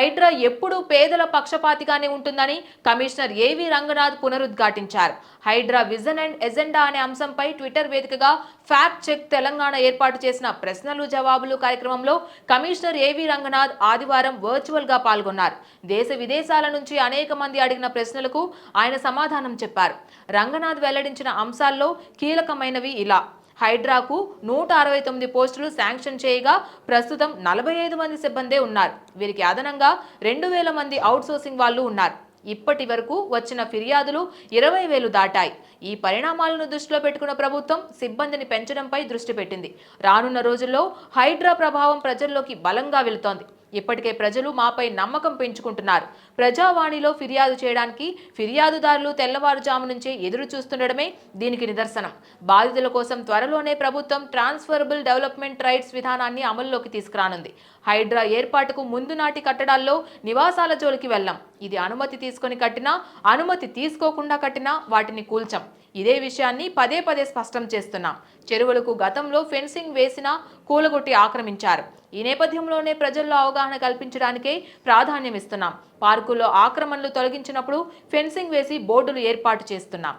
హైడ్రా ఎప్పుడూ పేదల పక్షపాతిగానే ఉంటుందని కమిషనర్ ఏవి రంగనాథ్ పునరుద్ఘాటించారు. హైడ్రా విజన్ అండ్ ఎజెండా అనే అంశంపై ట్విట్టర్ వేదికగా ఫ్యాక్ట్ చెక్ తెలంగాణ ఏర్పాటు చేసిన ప్రశ్నలు జవాబులు కార్యక్రమంలో కమిషనర్ ఏవి రంగనాథ్ ఆదివారం వర్చువల్గా పాల్గొన్నారు. దేశ విదేశాల నుంచి అనేక మంది అడిగిన ప్రశ్నలకు ఆయన సమాధానం చెప్పారు. రంగనాథ్ వెల్లడించిన అంశాల్లో కీలకమైనవి ఇలా. హైడ్రాకు నూట అరవై తొమ్మిది పోస్టులు శాంక్షన్ చేయగా ప్రస్తుతం నలభై ఐదు మంది సిబ్బందే ఉన్నారు. వీరికి అదనంగా రెండు వేల మంది అవుట్సోర్సింగ్ వాళ్ళు ఉన్నారు. ఇప్పటి వరకు వచ్చిన ఫిర్యాదులు ఇరవై వేలు దాటాయి. ఈ పరిణామాలను దృష్టిలో పెట్టుకున్న ప్రభుత్వం సిబ్బందిని పెంచడంపై దృష్టి పెట్టింది. రానున్న రోజుల్లో హైడ్రా ప్రభావం ప్రజల్లోకి బలంగా వెళుతోంది. ఇప్పటికే ప్రజలు మాపై నమ్మకం పెంచుకుంటున్నారు. ప్రజావాణిలో ఫిర్యాదు చేయడానికి ఫిర్యాదుదారులు తెల్లవారుజాము నుంచే ఎదురు చూస్తుండడమే దీనికి నిదర్శనం. బాధితుల కోసం త్వరలోనే ప్రభుత్వం ట్రాన్స్ఫరబుల్ డెవలప్మెంట్ రైట్స్ విధానాన్ని అమల్లోకి తీసుకురానుంది. హైడ్రా ఏర్పాటుకు ముందు నాటి కట్టడాల్లో నివాసాల జోలికి వెళ్ళాం. ఇది అనుమతి తీసుకొని కట్టినా అనుమతి తీసుకోకుండా కట్టినా వాటిని కూల్చాం. ఇదే విషయాన్ని పదే పదే స్పష్టం చేస్తున్నాం. చెరువులకు గతంలో ఫెన్సింగ్ వేసిన కూలగొట్టి ఆక్రమించారు. ఈ నేపథ్యంలోనే ప్రజల్లో అవగాహన కల్పించడానికే ప్రాధాన్యం ఇస్తున్నాం. పార్కుల్లో ఆక్రమణలు తొలగించినప్పుడు ఫెన్సింగ్ వేసి బోర్డులు ఏర్పాటు చేస్తున్నాం.